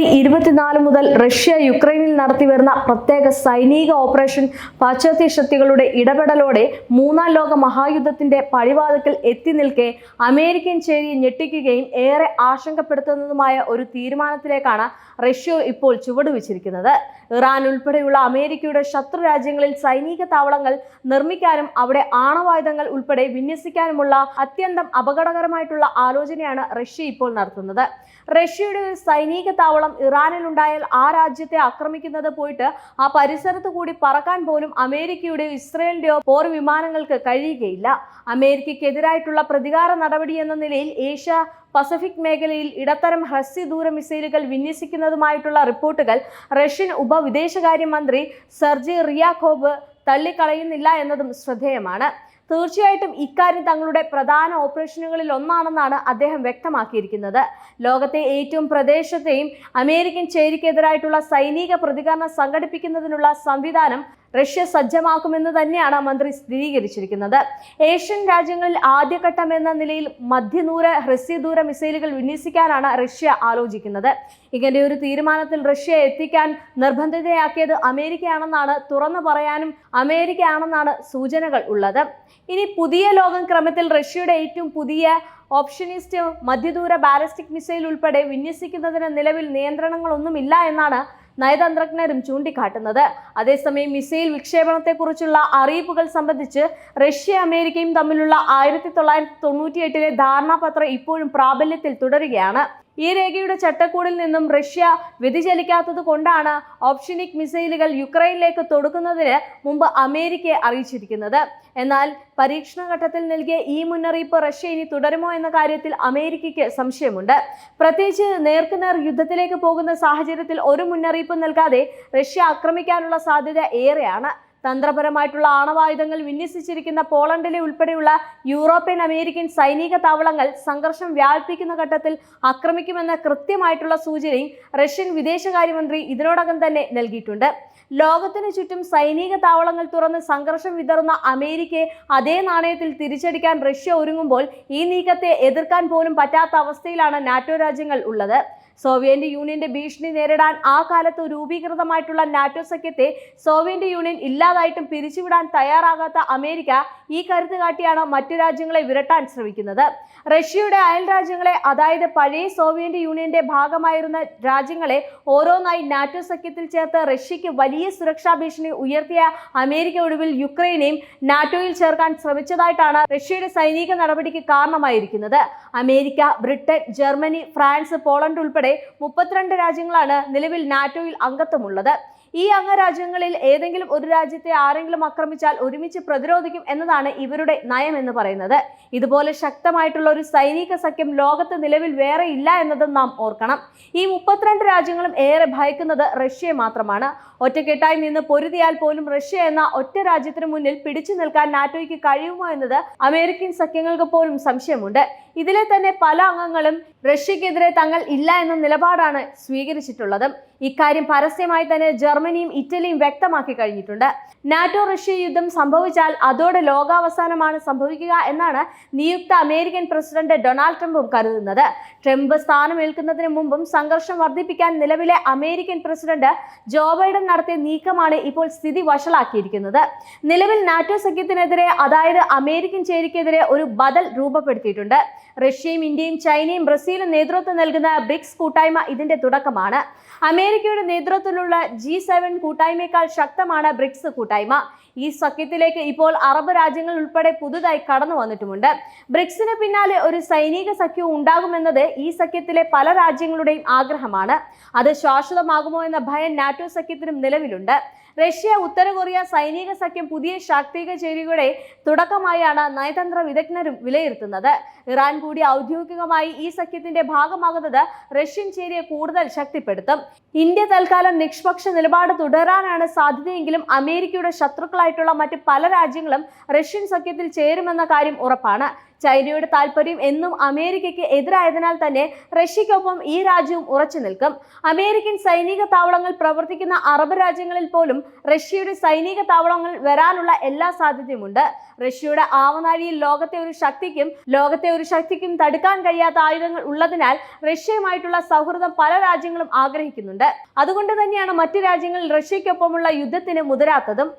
very ഇരുപത്തിനാല് മുതൽ Russia യുക്രൈനിൽ നടത്തിവരുന്ന പ്രത്യേക സൈനിക ഓപ്പറേഷൻ പാശ്ചാത്യ ശക്തികളുടെ ഇടപെടലോടെ മൂന്നാം ലോക മഹായുദ്ധത്തിന്റെ പടിവാതിക്കൽ എത്തി നിൽക്കെ അമേരിക്കൻ ചേരിയെ ഞെട്ടിക്കുകയും ഏറെ ആശങ്കപ്പെടുത്തുന്നതുമായ ഒരു തീരുമാനത്തിലേക്കാണ് റഷ്യ ഇപ്പോൾ ചുവടുവെച്ചിരിക്കുന്നത്. ഇറാൻ ഉൾപ്പെടെയുള്ള അമേരിക്കയുടെ ശത്രു രാജ്യങ്ങളിൽ സൈനിക താവളങ്ങൾ നിർമ്മിക്കാനും അവിടെ ആണവായുധങ്ങൾ ഉൾപ്പെടെ വിന്യസിക്കാനുമുള്ള അത്യന്തം അപകടകരമായിട്ടുള്ള ആലോചനയാണ് റഷ്യ ഇപ്പോൾ നടത്തുന്നത്. റഷ്യയുടെ ഒരു സൈനിക താവളം ഇറാനിലുണ്ടായാൽ ആ രാജ്യത്തെ ആക്രമിക്കുന്നത് പോയിട്ട് ആ പരിസരത്ത് കൂടി പറക്കാൻ പോലും അമേരിക്കയുടെയോ ഇസ്രയേലിന്റെയോ പോർ വിമാനങ്ങൾക്ക് കഴിയുകയില്ല. അമേരിക്കയ്ക്കെതിരായിട്ടുള്ള പ്രതികാര നടപടി എന്ന നിലയിൽ ഏഷ്യ പസഫിക് മേഖലയിൽ ഇടത്തരം ഹ്രസ്വദൂര മിസൈലുകൾ വിന്യസിക്കുന്നതുമായിട്ടുള്ള റിപ്പോർട്ടുകൾ റഷ്യൻ ഉപവിദേശകാര്യമന്ത്രി സെർജി റിയാഖോബ് തള്ളിക്കളയുന്നില്ല എന്നതും ശ്രദ്ധേയമാണ്. തീർച്ചയായിട്ടും ഇക്കാര്യം തങ്ങളുടെ പ്രധാന ഓപ്പറേഷനുകളിൽ ഒന്നാണെന്നാണ് അദ്ദേഹം വ്യക്തമാക്കിയിരിക്കുന്നത്. ലോകത്തെ ഏറ്റവും പ്രദേശത്തെയും അമേരിക്കൻ ചേരിക്കെതിരായിട്ടുള്ള സൈനിക പ്രതികരണം സംഘടിപ്പിക്കുന്നതിനുള്ള സംവിധാനം റഷ്യ സജ്ജമാക്കുമെന്ന് തന്നെയാണ് മന്ത്രി സ്ഥിരീകരിച്ചിരിക്കുന്നത്. ഏഷ്യൻ രാജ്യങ്ങളിൽ ആദ്യഘട്ടം എന്ന നിലയിൽ മധ്യദൂര ഹ്രസ്വദൂര മിസൈലുകൾ വിന്യസിക്കാനാണ് റഷ്യ ആലോചിക്കുന്നത്. ഇങ്ങനെ ഒരു തീരുമാനത്തിൽ റഷ്യ എത്തിക്കാൻ നിർബന്ധിതയാക്കിയത് അമേരിക്കയാണെന്നാണ് തുറന്നു പറയാനും അമേരിക്കയാണെന്നാണ് സൂചനകൾ ഉള്ളത്. ഇനി പുതിയ ലോകം ക്രമത്തിൽ റഷ്യയുടെ ഏറ്റവും പുതിയ ഓപ്ഷനിസ്റ്റ് മധ്യദൂര ബാലിസ്റ്റിക് മിസൈൽ ഉൾപ്പെടെ വിന്യസിക്കുന്നതിന് നിലവിൽ നിയന്ത്രണങ്ങളൊന്നുമില്ല എന്നാണ് നയതന്ത്രജ്ഞരും ചൂണ്ടിക്കാട്ടുന്നത്. അതേസമയം മിസൈൽ വിക്ഷേപണത്തെക്കുറിച്ചുള്ള അറിയിപ്പുകൾ സംബന്ധിച്ച് റഷ്യ അമേരിക്കയും തമ്മിലുള്ള ആയിരത്തി തൊള്ളായിരത്തി തൊണ്ണൂറ്റിയെട്ടിലെ ധാരണാപത്രം ഇപ്പോഴും പ്രാബല്യത്തിൽ തുടരുകയാണ്. ഈ രേഖയുടെ ചട്ടക്കൂടിൽ നിന്നും റഷ്യ വ്യതിചലിക്കാത്തത് കൊണ്ടാണ് ഓപ്ഷനിക് മിസൈലുകൾ യുക്രൈനിലേക്ക് തൊടുക്കുന്നതിന് മുമ്പ് അമേരിക്കയെ അറിയിച്ചിരിക്കുന്നത്. എന്നാൽ പരീക്ഷണഘട്ടത്തിൽ നൽകിയ ഈ മുന്നറിയിപ്പ് റഷ്യ ഇനി തുടരുമോ എന്ന കാര്യത്തിൽ അമേരിക്കയ്ക്ക് സംശയമുണ്ട്. പ്രത്യേകിച്ച് നേർക്കുനേർ യുദ്ധത്തിലേക്ക് പോകുന്ന സാഹചര്യത്തിൽ ഒരു മുന്നറിയിപ്പ് നൽകാതെ റഷ്യ ആക്രമിക്കാനുള്ള സാധ്യത ഏറെയാണ്. തന്ത്രപരമായിട്ടുള്ള ആണവായുധങ്ങൾ വിന്യസിച്ചിരിക്കുന്ന പോളണ്ടിലെ ഉൾപ്പെടെയുള്ള യൂറോപ്യൻ അമേരിക്കൻ സൈനിക താവളങ്ങൾ സംഘർഷം വ്യാപിപ്പിക്കുന്ന ഘട്ടത്തിൽ ആക്രമിക്കുമെന്ന കൃത്യമായിട്ടുള്ള സൂചനയും റഷ്യൻ വിദേശകാര്യമന്ത്രി ഇതിനോടകം തന്നെ നൽകിയിട്ടുണ്ട്. ലോകത്തിന് ചുറ്റും സൈനിക താവളങ്ങൾ തുറന്ന് സംഘർഷം വിതറുന്ന അമേരിക്കയെ അതേ നാണയത്തിൽ തിരിച്ചടിക്കാൻ റഷ്യ ഒരുങ്ങുമ്പോൾ ഈ നീക്കത്തെ എതിർക്കാൻ പോലും പറ്റാത്ത അവസ്ഥയിലാണ് നാറ്റോ രാജ്യങ്ങൾ ഉള്ളത്. സോവിയറ്റ് യൂണിയന്റെ ഭീഷണി നേരിടാൻ ആ കാലത്ത് രൂപീകൃതമായിട്ടുള്ള നാറ്റോ സഖ്യത്തെ സോവിയറ്റ് യൂണിയൻ ഇല്ലാതായിട്ടും പിരിച്ചുവിടാൻ തയ്യാറാകാത്ത അമേരിക്ക ഈ കരുത്ത് കാട്ടിയാണ് മറ്റു രാജ്യങ്ങളെ വിരട്ടാൻ ശ്രമിക്കുന്നത്. റഷ്യയുടെ അയൽ രാജ്യങ്ങളെ അതായത് പഴയ സോവിയറ്റ് യൂണിയന്റെ ഭാഗമായിരുന്ന രാജ്യങ്ങളെ ഓരോന്നായി നാറ്റോ സഖ്യത്തിൽ ചേർത്ത് റഷ്യക്ക് വലിയ സുരക്ഷാ ഭീഷണി ഉയർത്തിയ അമേരിക്ക ഒടുവിൽ യുക്രൈനെയും നാറ്റോയിൽ ചേർക്കാൻ ശ്രമിച്ചതായിട്ടാണ് റഷ്യയുടെ സൈനിക നടപടിക്ക് കാരണമായിരിക്കുന്നത്. America Britain Germany France Poland ഉൾപ്പെടെ മുപ്പത്തിരണ്ട് രാജ്യങ്ങളാണ് നിലവിൽ നാറ്റോയിൽ അംഗത്വമുള്ളത്. ഈ അംഗരാജ്യങ്ങളിൽ ഏതെങ്കിലും ഒരു രാജ്യത്തെ ആരെങ്കിലും ആക്രമിച്ചാൽ ഒരുമിച്ച് പ്രതിരോധിക്കും എന്നതാണ് ഇവരുടെ നയം എന്ന് പറയുന്നത്. ഇതുപോലെ ശക്തമായിട്ടുള്ള ഒരു സൈനിക സഖ്യം ലോകത്ത് നിലവിൽ വേറെ ഇല്ല എന്നതും നാം ഓർക്കണം. ഈ മുപ്പത്തിരണ്ട് രാജ്യങ്ങളും ഏറെ ഭയക്കുന്നത് റഷ്യയെ മാത്രമാണ്. ഒറ്റക്കെട്ടായി നിന്ന് പൊരുതിയാൽ പോലും റഷ്യ എന്ന ഒറ്റ രാജ്യത്തിന് മുന്നിൽ പിടിച്ചു നിൽക്കാൻ നാറ്റോയ്ക്ക് കഴിയുമോ എന്നത് അമേരിക്കൻ സഖ്യങ്ങൾക്ക് പോലും സംശയമുണ്ട്. ഇതിലെ തന്നെ പല അംഗങ്ങളും റഷ്യക്കെതിരെ തങ്ങൾ ഇല്ല എന്ന നിലപാടാണ് സ്വീകരിച്ചിട്ടുള്ളത്. ഇക്കാര്യം പരസ്യമായി തന്നെ ജർമ്മനിയും ഇറ്റലിയും വ്യക്തമാക്കി കഴിഞ്ഞിട്ടുണ്ട്. നാറ്റോ റഷ്യ യുദ്ധം സംഭവിച്ചാൽ അതോടെ ലോകാവസാനമാണ് സംഭവിക്കുക എന്നാണ് നിയുക്ത അമേരിക്കൻ പ്രസിഡന്റ് ഡൊണാൾഡ് ട്രംപും കരുതുന്നത്. ട്രംപ് സ്ഥാനമേൽക്കുന്നതിന് മുമ്പും സംഘർഷം വർദ്ധിപ്പിക്കാൻ നിലവിലെ അമേരിക്കൻ പ്രസിഡന്റ് ജോ ബൈഡൻ നടത്തിയ നീക്കമാണ് ഇപ്പോൾ സ്ഥിതി വഷളാക്കിയിരിക്കുന്നത്. നിലവിൽ നാറ്റോ സഖ്യത്തിനെതിരെ അതായത് അമേരിക്കൻ ചേരിക്കെതിരെ ഒരു ബദൽ രൂപപ്പെടുത്തിയിട്ടുണ്ട്. റഷ്യയും ഇന്ത്യയും ചൈനയും ബ്രസീലും നേതൃത്വം നൽകുന്ന ബ്രിക്സ് കൂട്ടായ്മ ഇതിന്റെ തുടക്കമാണ്. അമേരിക്കയുടെ നേതൃത്വത്തിലുള്ള ജി സെവൻ കൂട്ടായ്മയേക്കാൾ ശക്തമാണ് ബ്രിക്സ് കൂട്ടായ്മ. ഈ സഖ്യത്തിലേക്ക് ഇപ്പോൾ അറബ് രാജ്യങ്ങൾ ഉൾപ്പെടെ പുതുതായി കടന്നു വന്നിട്ടുമുണ്ട്. ബ്രിക്സിന് പിന്നാലെ ഒരു സൈനിക സഖ്യവും ഉണ്ടാകുമെന്നത് ഈ സഖ്യത്തിലെ പല രാജ്യങ്ങളുടെയും ആഗ്രഹമാണ്. അത് ശാശ്വതമാകുമോ എന്ന ഭയം നാറ്റോ സഖ്യത്തിനും നിലവിലുണ്ട്. റഷ്യ ഉത്തര കൊറിയ സൈനിക സഖ്യം പുതിയ ശാക്തിക ചേരിയുടെ തുടക്കമായാണ് നയതന്ത്ര വിദഗ്ധരും വിലയിരുത്തുന്നത്. ഇറാൻ കൂടി ഔദ്യോഗികമായി ഈ സഖ്യത്തിന്റെ ഭാഗമാകുന്നത് റഷ്യൻ ചേരിയെ കൂടുതൽ ശക്തിപ്പെടുത്തും. ഇന്ത്യ തൽക്കാലം നിഷ്പക്ഷ നിലപാട് തുടരാനാണ് സാധ്യതയെങ്കിലും അമേരിക്കയുടെ ശത്രുക്കളായിട്ടുള്ള മറ്റ് പല രാജ്യങ്ങളും റഷ്യൻ സഖ്യത്തിൽ ചേരുമെന്ന കാര്യം ഉറപ്പാണ്. ചൈനയുടെ താല്പര്യം എന്നും അമേരിക്കയ്ക്ക് എതിരായതിനാൽ തന്നെ റഷ്യയ്ക്കൊപ്പം ഈ രാജ്യവും ഉറച്ചു നിൽക്കും. അമേരിക്കൻ സൈനിക താവളങ്ങൾ പ്രവർത്തിക്കുന്ന അറബ് രാജ്യങ്ങളിൽ പോലും റഷ്യയുടെ സൈനിക താവളങ്ങൾ വരാനുള്ള എല്ലാ സാധ്യതയുമുണ്ട്. റഷ്യയുടെ ആവനാഴിയിൽ ലോകത്തെ ഒരു ശക്തിക്കും ലോകത്തെ ഒരു ശക്തിക്കും തടുക്കാൻ കഴിയാത്ത ആയുധങ്ങൾ ഉള്ളതിനാൽ റഷ്യയുമായിട്ടുള്ള സൗഹൃദം പല രാജ്യങ്ങളും ആഗ്രഹിക്കുന്നുണ്ട്. അതുകൊണ്ട് തന്നെയാണ് മറ്റു രാജ്യങ്ങൾ റഷ്യയ്ക്കൊപ്പമുള്ള യുദ്ധത്തിന് മുതിരാത്തതും